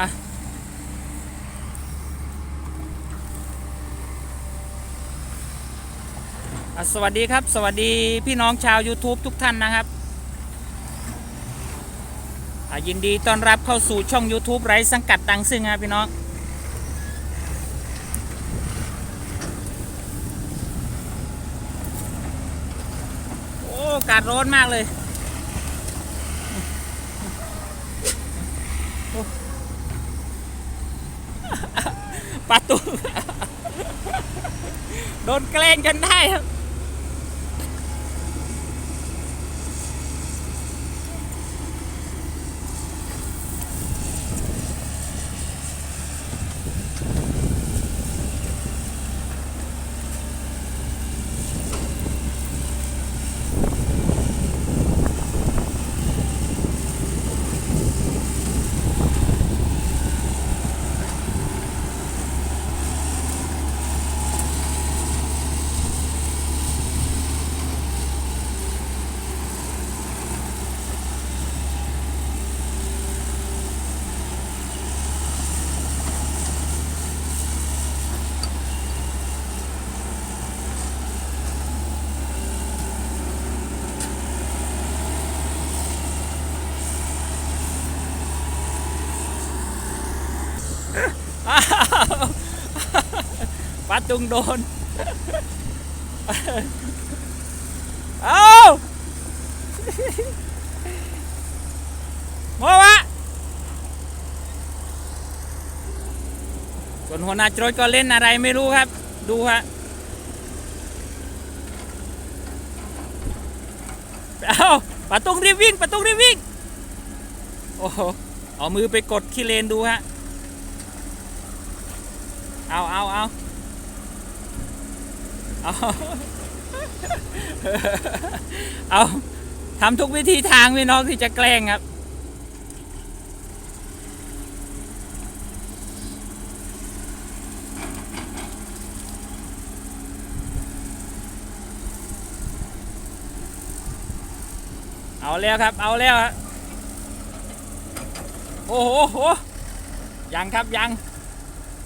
อะสวัสดีครับ สวัสดีพี่น้องชาว YouTube ทุกท่านนะครับ ยินดีต้อนรับเข้าสู่ช่อง YouTube ไร้สังกัดดังซึ่งครับพี่น้อง โอ้ อากาศร้อนมากเลย ประตู โดนแกล้งจนได้ครับ อ้าว ปาตุงโดน เอาโมวะส่วนหัวหน้าโจรก็เล่นอะไรไม่รู้ครับ ดูฮะเอาปาตุงรีบวิ่งปาตุงรีบวิ่ง โอ้โหเอามือไปกดขี้เลนดูฮะ เอาเอาเอา เอาเอาทำทุกวิธีทางพี่น้องที่จะแกล้งครับ เอาแล้วครับ เอาแล้วฮะโอ้โหโอ้โหยังครับยัง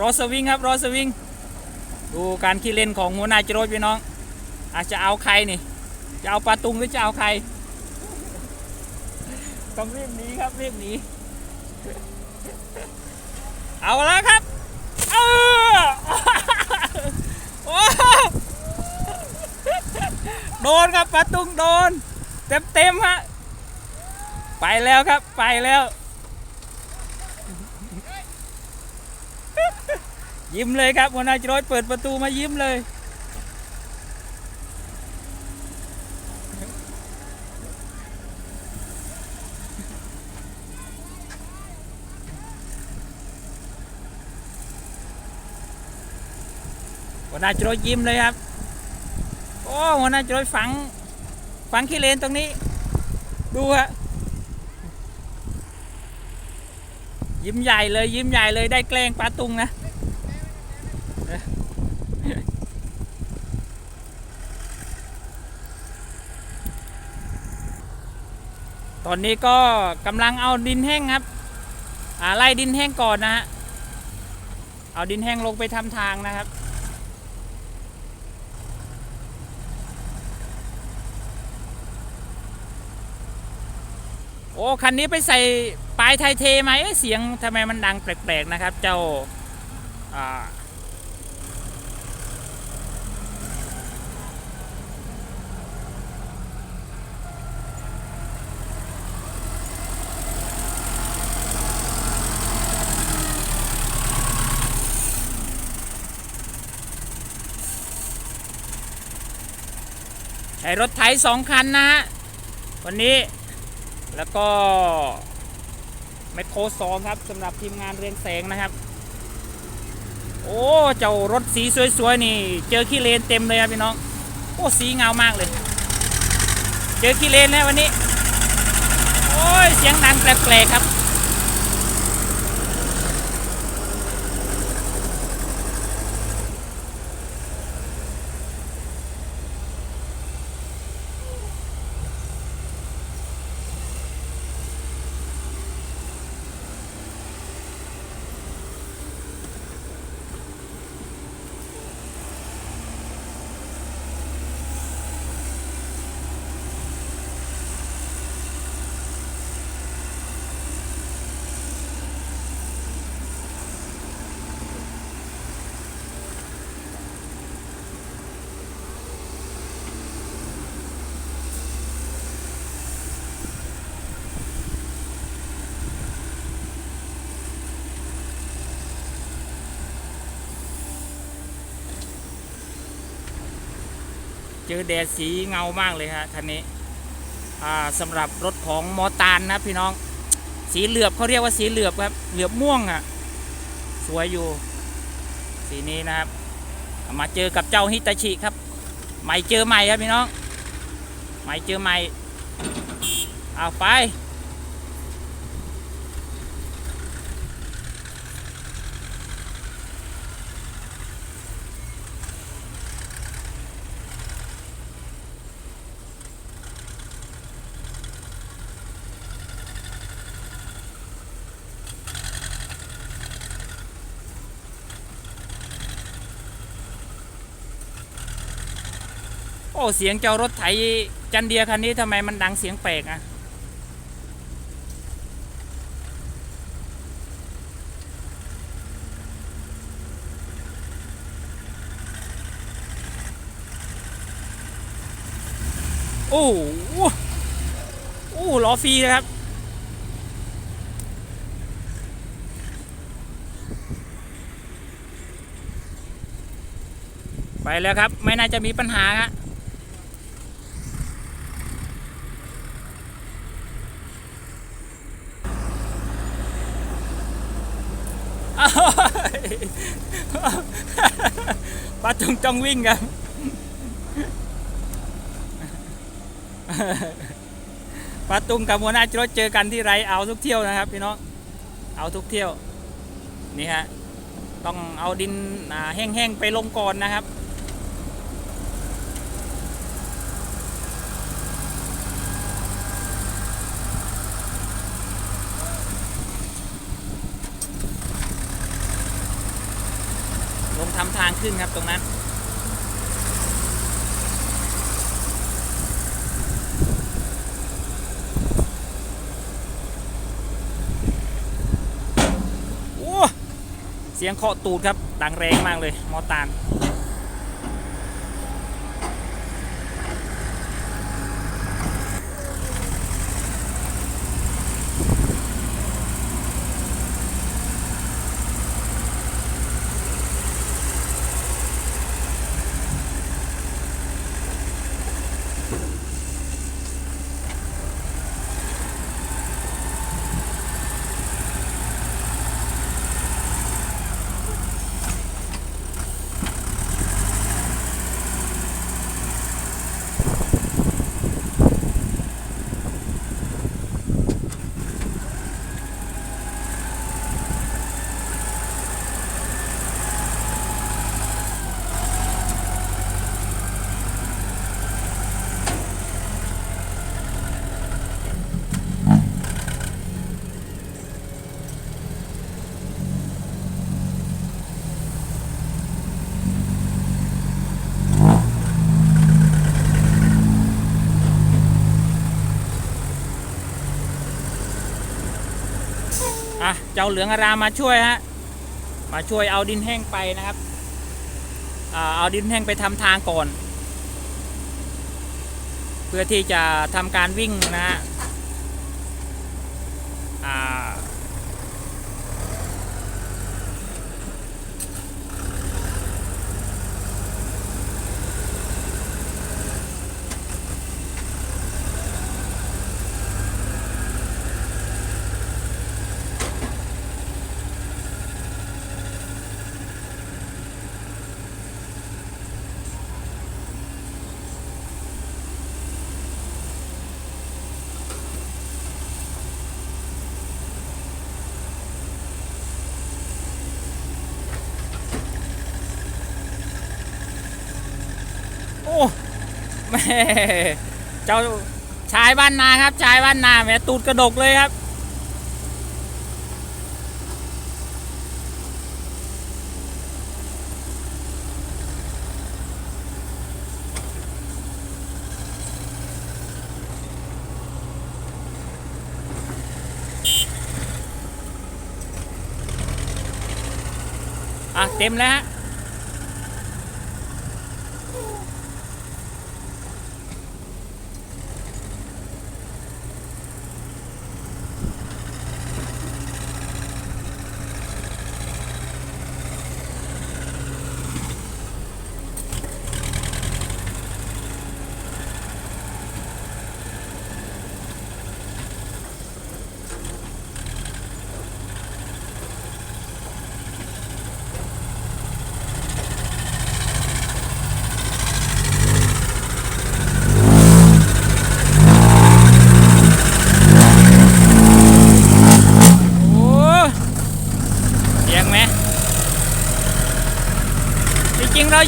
รอสวิงครับรอสวิง ดูการขี้เล่นของหัวหน้าจรวดพี่น้อง อาจจะเอาใครนี่ จะเอาปลาตุงหรือจะเอาใคร ต้องรีบหนีครับรีบหนี เอาแล้วครับ เออโอ้โดนครับปลาตุงโดน เต็มเต็มๆฮะ ไปแล้วครับไปแล้ว ยิ้มเลยครับหัวหน้าจรดเปิดประตูมายิ้มเลย หัวหน้าจรดยิ้มเลยครับ โอ้หัวหน้าจรดฝัง ฝังขี้เลนตรงนี้ ดูฮะยิ้มใหญ่เลยยิ้มใหญ่เลยได้แกล้งปลาตุงนะ อนนี้ก็กำลังเอาดินแห้งครับอ่าไล่ดินแห้งก่อนนะฮะเอาดินแห้งลงไปทำทางนะครับโอ้คันนี้ไปใส่ปลายไทยเทไหมเอ้ยเสียงทำไมมันดังแปลกๆนะครับ เจ้าอ่า ใช้รถไถสองคันนะฮะวันนี้แล้วก็แมคโครสองครับสำหรับทีมงานเรียงแสงนะครับ โอ้เจ้ารถสีสวยๆนี่ เจอขี้เลนเต็มเลยครับพี่น้องโอ้สีเงามากเลย เจอขี้เลนแล้ววันนี้ โอ้ยเสียงดังแปลกๆครับ เจอแดดสีเงามากเลยฮะคันนี้อ่าสำหรับรถของมอตานนะพี่น้องสีเหลือบเขาเรียกว่าสีเหลือบครับเหลือบม่วงอะสวยอยู่ สีนี้นะครับ มาเจอกับเจ้าฮิตาชิครับใหม่เจอใหม่ครับพี่น้องใหม่เจอใหม่เอาไป อ้เสียงเจ้ารถไถจันเดียคันนี้ทำไมมันดังเสียงแปลกอะโอ้โหโอ้ล้อฟรีเลยครับ ไปแล้วครับ ไม่น่าจะมีปัญหาครับ อ้าว ปลาตุงจ้องวิ่งครับปลาตุงกับหัวหน้าจรดเจอกันที่ไรเอาทุกเที่ยวนะครับพี่น้องเอาทุกเที่ยวนี่ฮะต้องเอาดินแห้งๆไปลงก่อนนะครับ ทำทางขึ้นครับตรงนั้น เสียงเคาะตูดครับ ดังแรงมากเลย มอตาน อะเจ้าเหลืองอารามมาช่วยฮะมาช่วยเอาดินแห้งไปนะครับอ่าเอาดินแห้งไปทำทางก่อน เพื่อที่จะทำการวิ่งนะฮะ แม่เจ้าชายบ้านนาครับ ชายบ้านนาแม่ตูดกระดกเลยครับ อะ เต็มแล้วฮะ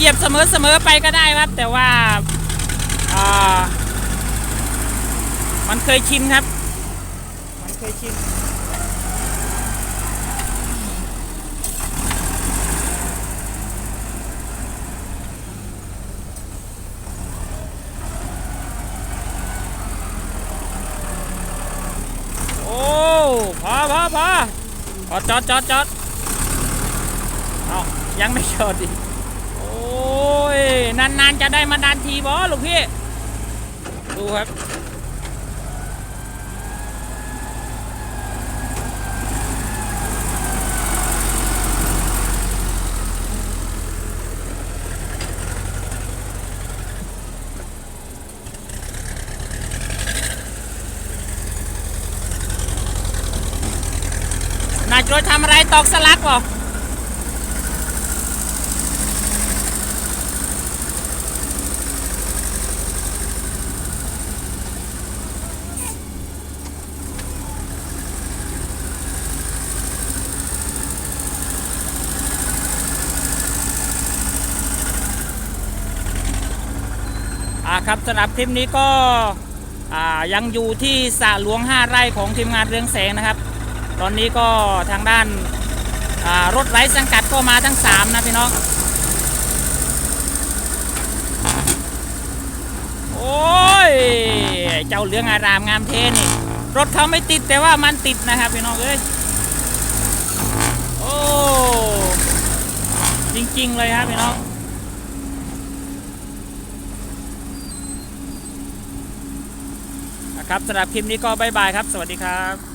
เหยียบเสมอเสมอไปก็ได้ครับ แต่ว่าอ่ามันเคยชินครับ มันเคยชินโอ้พอพอพอพอจอดจอดจอดเอายังไม่จอดอีกโอ้ย นานๆจะได้มานานทีบอลูกพี่ ดูครับ นายโจยทำอะไรตอกสลักเปล่า ครับสำหรับคลิปนี้ก็ยังอยู่ที่สระหลวง 5 ไร่ของทีมงานเรืองแสงนะครับ ตอนนี้ก็ทางด้านารถไร้สังกัดก็มาทั้ง 3 นะพี่น้อง โอ้ย เจ้าเรืองอารามงามเทนี่ รถเขาไม่ติดแต่ว่ามันติดนะครับพี่น้องเอ้ย โอ้ จริง ๆ เลยครับพี่น้อง นะ ครับสำหรับคลิปนี้ก็บายบายครับ สวัสดีครับ